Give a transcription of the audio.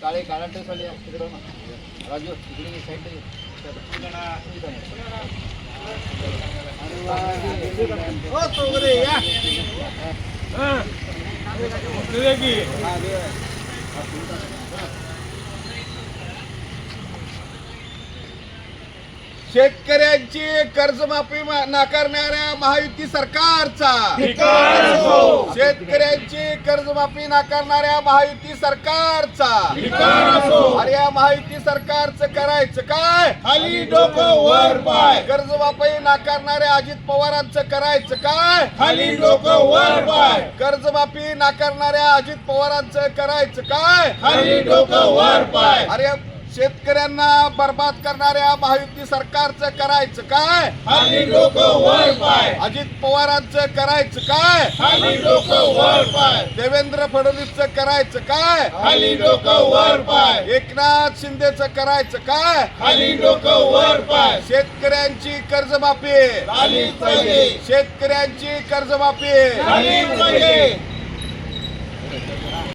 काळे काळा टेप आले तिकडं ना. राजू इकडे ये, साईडला ये. शेतकऱ्यांची कर्जमाफी नाकारणाऱ्या महायुती सरकारचा. शेतकऱ्यांची कर्जमाफी नाकारणाऱ्या महायुती सरकारचा. अरे या महायुती सरकारचं करायचं काय? खाली डोकं वर पाय. कर्जमाफी नाकारणाऱ्या अजित पवारांचं करायचं काय? खाली डोकं वर पाय. कर्जमाफी नाकारणाऱ्या अजित पवारांचं करायचं काय? खाली डोकं वर पाय. अरे शेतकऱ्यांना बर्बाद करणाऱ्या महायुती सरकारचं करायचं काय? वर पाय. अजित पवारांचं करायचं काय? वर पाय. देवेंद्र फडणवीसचं करायचं काय? वर पाय. एकनाथ शिंदेचं करायचं काय? वर पाय. शेतकऱ्यांची कर्जमाफी. झालीच पाहिजे. शेतकऱ्यांची कर्जमाफी. झालीच पाहिजे.